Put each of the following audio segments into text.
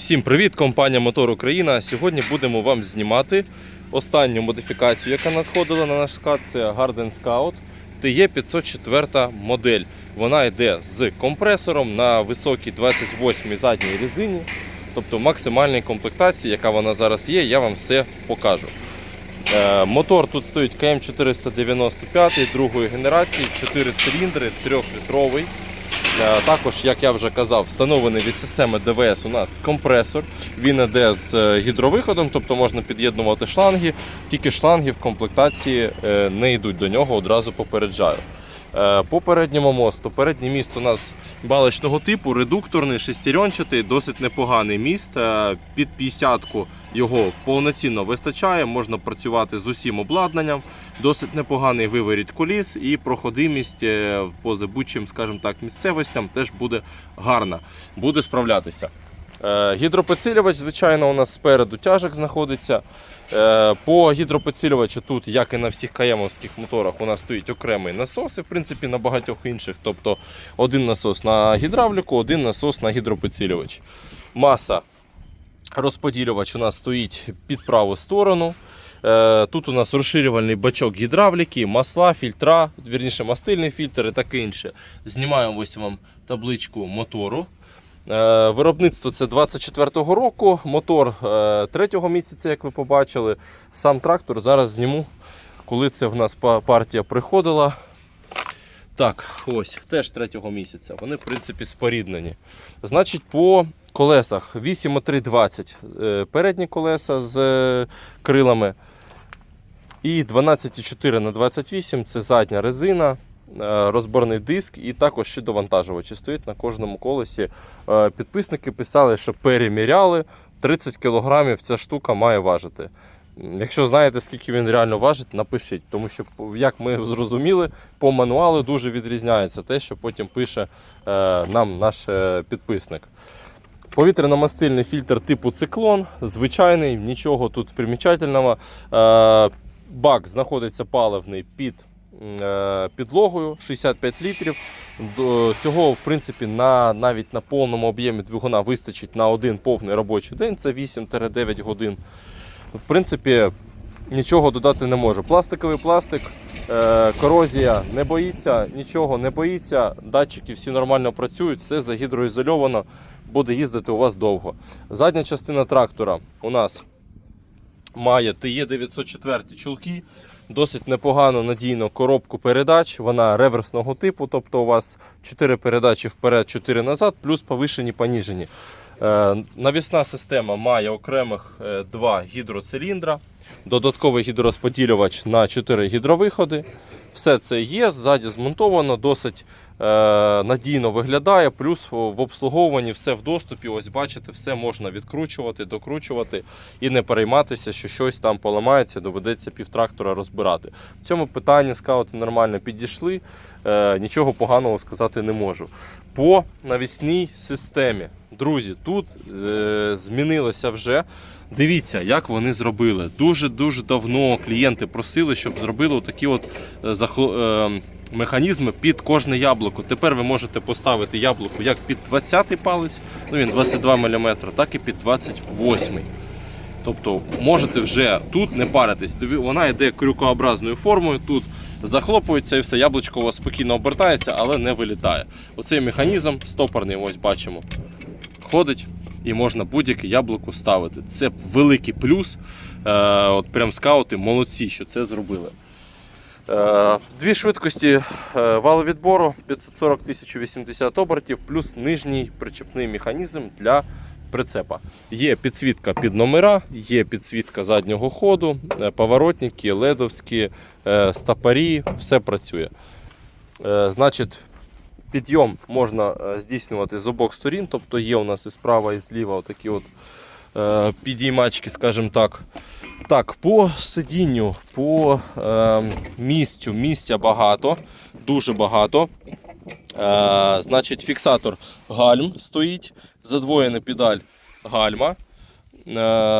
Всім привіт, компанія Мотор Україна. Сьогодні будемо вам знімати останню модифікацію, яка надходила на наш скат. Це Garden Scout TE 504 модель. Вона йде з компресором на високій 28 задній резині, тобто максимальній комплектації, яка вона зараз є, я вам все покажу. Е, Мотор тут стоїть КМ495 другої генерації, 4 циліндри, 3-літровий. Е, Також, як я вже казав, встановлений від системи ДВС у нас компресор. Він йде з е, гідровиходом, тобто можна під'єднувати шланги. Тільки шланги в комплектації е, не йдуть до нього, одразу попереджаю. По передньому мосту. Передній міст у нас балочного типу, редукторний, шестеренчатий, досить непоганий міст. Е, Під 50-ку його повноцінно вистачає, можна працювати з усім обладнанням. Досить непоганий виворіт коліс і проходимість е, по забучим, скажімо так, місцевостям теж буде гарна, буде справлятися. Е, Гідропідсилювач, звичайно, у нас спереду тяжок знаходиться. Е, По гідропідсилювачу тут, як і на всіх каємовських моторах, у нас стоїть окремий насос, і в принципі на багатьох інших. Тобто один насос на гідравліку, один насос на гідропідсилювач. Маса розподілювач у нас стоїть під праву сторону. Е, Тут у нас розширювальний бачок гідравліки, масла, фільтра, вірніше мастильний фільтр і таке інше. Знімаємо ось вам табличку мотору. Е, Виробництво це 24-го року, мотор е, 3-го місяця, як ви побачили. Сам трактор зараз зніму, коли це в нас партія приходила. Так, ось, теж 3-го місяця. Вони, в принципі, споріднені. Значить, по колесах 8,320 е, передні колеса з е, крилами. І 12,4 на 28 це задня резина, е, розборний диск і також ще довантажувачі стоять на кожному колесі. Е, Підписники писали, що переміряли 30 кг ця штука має важити. Якщо знаєте, скільки він реально важить, напишіть, тому що, як ми зрозуміли, по мануалу дуже відрізняється те, що потім пише е, нам наш е, підписник. Повітряно-мастильний фільтр типу циклон, звичайний, нічого тут примічательного. Е, Бак знаходиться паливний під е, підлогою 65 літрів. Цього, в принципі, на, навіть на повному об'ємі двигуна вистачить на один повний робочий день, це 8-9 годин. В принципі, нічого додати не можу. Пластиковий пластик, е, корозія не боїться, нічого не боїться. Датчики всі нормально працюють, все загідроізольовано, буде їздити у вас довго. Задня частина трактора у нас має TE904 чулки, досить непогану надійну коробку передач. Вона реверсного типу, тобто у вас 4 передачі вперед, 4 назад, плюс повишені, поніжені. Е, Навісна система має окремих е, два гідроциліндра, додатковий гідророзподілювач на 4 гідровиходи. Все це є, ззаді змонтовано, досить е, надійно виглядає. Плюс в обслуговуванні все в доступі. Ось бачите, все можна відкручувати, докручувати і не перейматися, що щось там поламається, доведеться півтрактора розбирати. В цьому питанні скаути нормально підійшли, е, нічого поганого сказати не можу. По навісній системі. Друзі, тут е, змінилося вже. Дивіться, як вони зробили. Дуже-дуже давно клієнти просили, щоб зробили такі от е, е, механізми під кожне яблуко. Тепер ви можете поставити яблуко як під 20-й палець, ну він 22 мм, так і під 28 Тобто можете вже тут не паритись. Вона йде крюкообразною формою. Тут захлопується і все, яблучко у вас спокійно обертається, але не вилітає. Оцей механізм стопорний, ось бачимо, ходить і можна будь-яке яблуко ставити. Це великий плюс. Е, от прям скаути молодці, що це зробили. Е, Дві швидкості валовідбору 540 1080 обертів, плюс нижній причепний механізм для прицепа. Є підсвітка під номера, є підсвітка заднього ходу, е, поворотники, ледовські, стопорі, все працює. Значить, підйом можна е, здійснювати з обох сторін, тобто є у нас і справа, і зліва отакі от е, підіймачки, скажімо так. Так, по сидінню, по е, місцю, місця багато, дуже багато. Е, значить, фіксатор гальм стоїть, задвоєна педаль гальма. Е,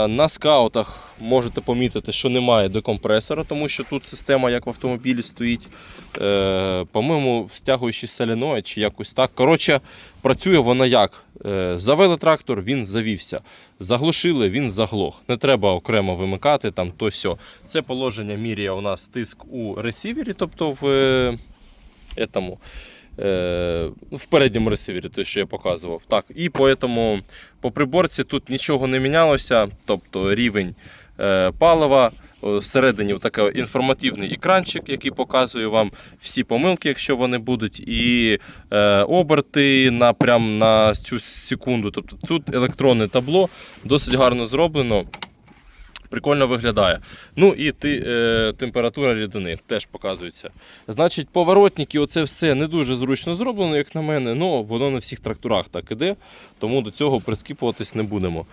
На скаутах можете помітити, що немає декомпресора, тому що тут система, як в автомобілі, стоїть, е, по-моєму, стягуючий соленоїд чи якось так. Коротше, працює вона як? Е, Завели трактор, він завівся. Заглушили, він заглох. Не треба окремо вимикати там то сьо. Це положення міряє у нас тиск у ресівері, тобто в, етому, в передньому ресивері, те, що я показував. Так, і поэтому по приборці тут нічого не мінялося, тобто рівень е, палива. Всередині такий інформативний екранчик, який показує вам всі помилки, якщо вони будуть, і е, оберти на, прям на цю секунду. Тобто тут електронне табло досить гарно зроблено. Прикольно виглядає. Ну і ти, е, температура рідини теж показується. Значить, поворотники, оце все не дуже зручно зроблено, як на мене. але воно на всіх тракторах так іде, тому до цього прискіпуватись не будемо.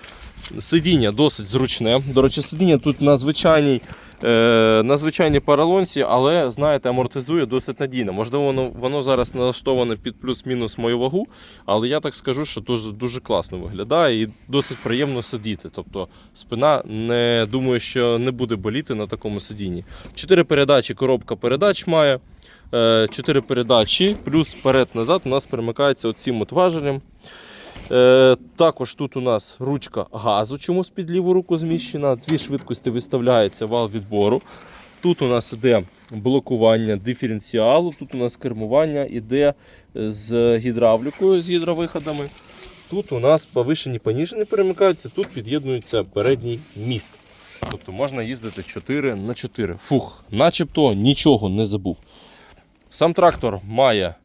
Сидіння досить зручне. До речі, сидіння тут на звичайній, на звичайній поролонці, але, знаєте, амортизує досить надійно. Можливо, воно, воно зараз налаштоване під плюс-мінус мою вагу, але я так скажу, що дуже, дуже класно виглядає і досить приємно сидіти. Тобто спина не думаю, що не буде боліти на такому сидінні. Чотири передачі, коробка передач має. Е, Чотири передачі, плюс вперед-назад у нас перемикається оцим от важелем. Е, також тут у нас ручка газу, чомусь під ліву руку зміщена. Дві швидкості виставляється вал відбору. Тут у нас іде блокування диференціалу, тут у нас кермування іде з гідравлікою, з гідровиходами. Тут у нас повишені поніжені перемикаються, тут під'єднується передній міст. Тобто можна їздити 4 на 4. Фух, начебто нічого не забув. Сам трактор має,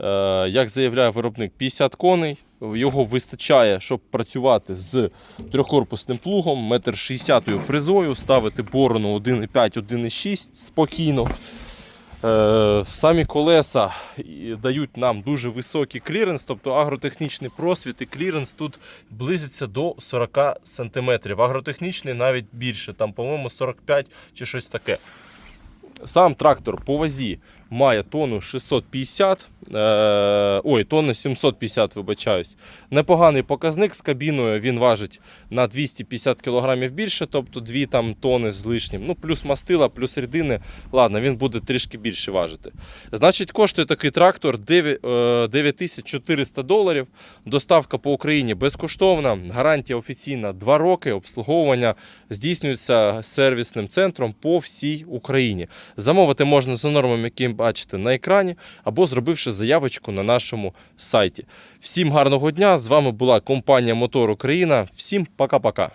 е, як заявляє виробник, 50 коней. Його вистачає, щоб працювати з трьохкорпусним плугом, 1,60 м фрезою, ставити борону 1,5, 1,6 спокійно. Е, Самі колеса дають нам дуже високий кліренс, тобто агротехнічний просвіт і кліренс тут близиться до 40 см. Агротехнічний навіть більше, там, по-моєму, 45 чи щось таке. Сам трактор по вазі має тонну 650, е, ой, тонну 750, вибачаюсь. Непоганий показник з кабіною він важить на 250 кг більше, тобто 2 там, тонни з лишнім. Ну, плюс мастила, плюс рідини. Ладно, він буде трішки більше важити. Значить, коштує такий трактор 9, е, 9400 доларів. Доставка по Україні безкоштовна, гарантія офіційна 2 роки. Обслуговування здійснюється сервісним центром по всій Україні. Замовити можна за нормами, які бачите на екрані, або зробивши заявочку на нашому сайті. Всім гарного дня! З вами була компанія Мотор Україна. Всім пока-пока.